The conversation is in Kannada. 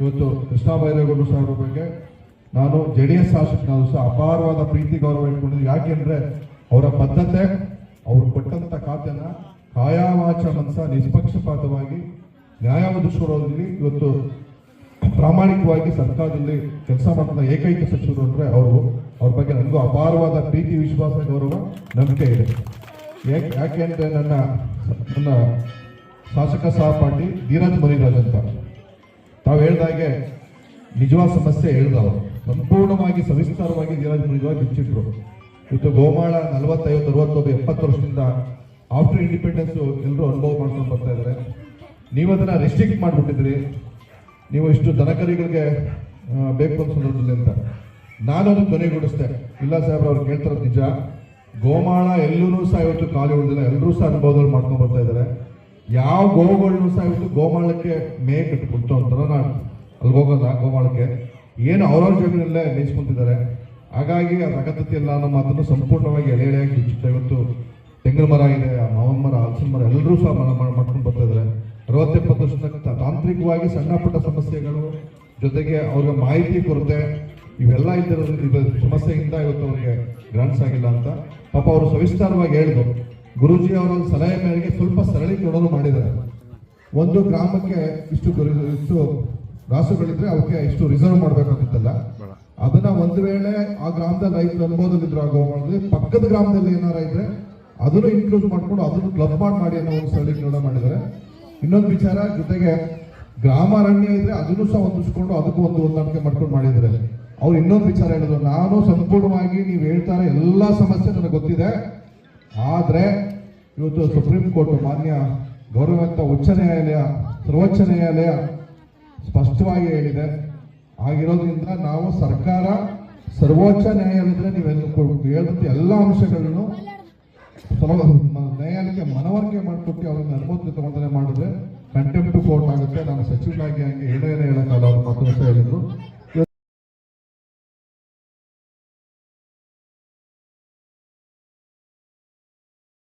ಇವತ್ತು ಕೃಷ್ಣ ಬೈರೇಗೌಡರು ಸಾಹೇಬ್ರ ಬಗ್ಗೆ ನಾನು ಜೆ ಡಿ ಎಸ್ ಶಾಸಕನಾದ್ರು ಸಹ ಅಪಾರವಾದ ಪ್ರೀತಿ, ಗೌರವ ಇಟ್ಕೊಂಡಿದ್ದು ಯಾಕೆಂದ್ರೆ ಅವರ ಬದ್ಧತೆ, ಅವರು ಕೊಟ್ಟಂತ ಖಾತೆನ ಕಾಯಾವಾಚ ಮನಸ ನಿಷ್ಪಕ್ಷಪಾತವಾಗಿ ನ್ಯಾಯ ಒದಗಿಸೋದ್ರಲ್ಲಿ ಇವತ್ತು ಪ್ರಾಮಾಣಿಕವಾಗಿ ಸರ್ಕಾರದಲ್ಲಿ ಕೆಲಸ ಮಾಡ್ತಾ ಏಕೈಕ ಸಚಿವರು ಅಂದ್ರೆ ಅವರು. ಅವ್ರ ಬಗ್ಗೆ ನನಗೂ ಅಪಾರವಾದ ಪ್ರೀತಿ, ವಿಶ್ವಾಸ, ಗೌರವ ನಂಬಿಕೆ ಇದೆ. ಯಾಕೆ ಯಾಕೆ ಅಂದ್ರೆ ನನ್ನ ನನ್ನ ಶಾಸಕ ಸಹಪಾಠಿ ಧೀರಜ್ ಮುನಿರಾಜ್ ಅಂತ. ತಾವು ಹೇಳ್ದಾಗೆ ನಿಜವಾದ ಸಮಸ್ಯೆ ಹೇಳ್ದವ ಸಂಪೂರ್ಣವಾಗಿ ಸವಿಸ್ತಾರವಾಗಿ ಜಯರಾಜ್ ಮುನಿರಾಜ್ ಬಿಚ್ಚಿಟ್ರು ಇವತ್ತು ಗೋಮಾಳ ನಲವತ್ತೈವತ್ತು, ಅರವತ್ತೊಂದು, ಎಪ್ಪತ್ತು ವರ್ಷದಿಂದ ಆಫ್ಟರ್ ಇಂಡಿಪೆಂಡೆನ್ಸ್ ಎಲ್ಲರೂ ಅನುಭವ ಮಾಡ್ಕೊಂಡು ಬರ್ತಾ ಇದ್ದಾರೆ ನೀವು ಅದನ್ನ ರೆಸ್ಟ್ರಿಕ್ಟ್ ಮಾಡಿಬಿಟ್ಟಿದ್ರಿ. ನೀವು ಇಷ್ಟು ದನಕರಿಗಳಿಗೆ ಬೇಕು ಸಂದರ್ಭದಲ್ಲಿ ಅಂತ. ನಾನು ಅದನ್ನು ಇಲ್ಲ ಸಾಹೇಬ್ರ, ಅವ್ರು ಕೇಳ್ತಾರ ನಿಜ. ಗೋಮಾಳ ಎಲ್ಲರೂ ಸಹ ಇವತ್ತು ಖಾಲಿ ಉಳಿದಿಲ್ಲ. ಎಲ್ಲರೂ ಸಹ ಅನುಭವದಲ್ಲಿ ಮಾಡ್ಕೊಂಡು ಬರ್ತಾ ಇದ್ದಾರೆ ಯಾವ ಗೋವುಗಳನ್ನು ಸಹ ಇವತ್ತು ಗೋಮಾಳಕ್ಕೆ ಮೇ ಕಟ್ಟಿಕೊಡ್ತು ಅಂತಾರ ನಾನು ಅಲ್ಲಿ ಹೋಗೋದ ಗೋಮಾಳಕ್ಕೆ. ಏನು ಅವ್ರವ್ರ ಜಮೀನಲ್ಲೇ ನೆಚ್ಕೊಂತಿದ್ದಾರೆ ಹಾಗಾಗಿ ಆ ಅಗತ್ಯತೆ ಇಲ್ಲ ಅನ್ನೋ ಮಾತನ್ನು ಸಂಪೂರ್ಣವಾಗಿ ಎಳೆ ಎಳೆಯಾಗಿ ಬಿಚ್ಚುತ್ತೆ ಇವತ್ತು ತೆಂಗಿನ ಮರ ಇದೆ ಮಾವಿನ ಮರ, ಹಲಸಿನ ಮರ ಎಲ್ಲರೂ ಸಹ ಮಾಡ್ಕೊಂಡು ಬರ್ತಾ ಇದ್ದಾರೆ. ಅರವತ್ತೆಪ್ಪತ್ತು ವರ್ಷದ ತಾಂತ್ರಿಕವಾಗಿ ಸಣ್ಣ ಪುಟ್ಟ ಸಮಸ್ಯೆಗಳು ಜೊತೆಗೆ ಅವ್ರಿಗೆ ಮಾಹಿತಿ ಕೊರತೆ ಇವೆಲ್ಲ ಇದ್ದಿರೋದು ಇದು ಸಮಸ್ಯೆಯಿಂದ ಇವತ್ತು ಅವ್ರಿಗೆ ಗ್ರಾಂಟ್ಸ್ ಆಗಿಲ್ಲ ಅಂತ ಪಾಪ ಅವರು ಸವಿಸ್ತಾರವಾಗಿ ಹೇಳಿದ್ರು. ಗುರುಜಿ ಅವರ ಸಲಹೆ ಮೇರೆಗೆ ಸ್ವಲ್ಪ ಸರಳೀಕರಣವನ್ನು ಮಾಡಿದ್ದಾರೆ. ಒಂದು ಗ್ರಾಮಕ್ಕೆ ಇಷ್ಟು ಇಷ್ಟು ರಾಸುಗಳಿದ್ರೆ ಅವಕ್ಕೆ ಇಷ್ಟು ರಿಸರ್ವ್ ಮಾಡ್ಬೇಕಾಗುತ್ತಲ್ಲ? ಅದನ್ನ ಒಂದು ವೇಳೆ ಆ ಗ್ರಾಮದಲ್ಲಿ ರೈತರು ಅನುಭವದಲ್ಲಿದ್ರು ಆಗೋ ಮಾಡಿದ್ರೆ ಪಕ್ಕದ ಗ್ರಾಮದಲ್ಲಿ ಏನಾರ ಇದ್ರೆ ಅದನ್ನು ಇನ್ಕ್ಲೂಡ್ ಮಾಡಿಕೊಂಡು ಅದನ್ನು ಕ್ಲಬ್ ಮಾಡಿ ಮಾಡಿ ಅನ್ನೋ ಒಂದು ಸರಳೀಕರಣ ಮಾಡಿದ್ದಾರೆ. ಇನ್ನೊಂದು ವಿಚಾರ ಜೊತೆಗೆ ಗ್ರಾಮ ಅರಣ್ಯ ಇದ್ರೆ ಅದನ್ನು ಸಹ ಹೊಂದಿಸ್ಕೊಂಡು ಅದಕ್ಕೂ ಒಂದು ಹೊಂದಾಣಿಕೆ ಮಾಡ್ಕೊಂಡು ಮಾಡಿದ್ದಾರೆ. ಅವ್ರು ಇನ್ನೊಂದು ವಿಚಾರ ಹೇಳಿದ್ರು ನಾನು ಸಂಪೂರ್ಣವಾಗಿ ನೀವು ಹೇಳ್ತಾರೆ ಎಲ್ಲಾ ಸಮಸ್ಯೆ ನನಗೆ ಗೊತ್ತಿದೆ. ಆದ್ರೆ ಇವತ್ತು ಸುಪ್ರೀಂ ಕೋರ್ಟ್ ಮಾನ್ಯ ಗೌರವಂತ ಉಚ್ಚ ನ್ಯಾಯಾಲಯ, ಸರ್ವೋಚ್ಚ ನ್ಯಾಯಾಲಯ ಸ್ಪಷ್ಟವಾಗಿ ಹೇಳಿದೆ. ಆಗಿರೋದ್ರಿಂದ ನಾವು ಸರ್ಕಾರ ಸರ್ವೋಚ್ಚ ನ್ಯಾಯಾಲಯದಲ್ಲಿ ನೀವೆಲ್ಲ ಹೇಳಿದಂಥ ಎಲ್ಲ ಅಂಶಗಳನ್ನು ನ್ಯಾಯಾಲಯಕ್ಕೆ ಮನವರಿಕೆ ಮಾಡಿಕೊಟ್ಟು ಅವರನ್ನು ಅನುಮತಿ ತಗೊಂಡನೆ ಮಾಡಿದ್ರೆ ಕಂಟೆಂಪ್ಟ್ ಕೋರ್ಟ್ ಆಗುತ್ತೆ. ನಾನು ಸಚಿವರಾಗಿ ಹಂಗೆ ಹೇಳೇನೆ ಹೇಳೋಕ್ಕಲ್ಲ ಅವ್ರ ಮತ್ತೊಂದು ಹೇಳಿದ್ರು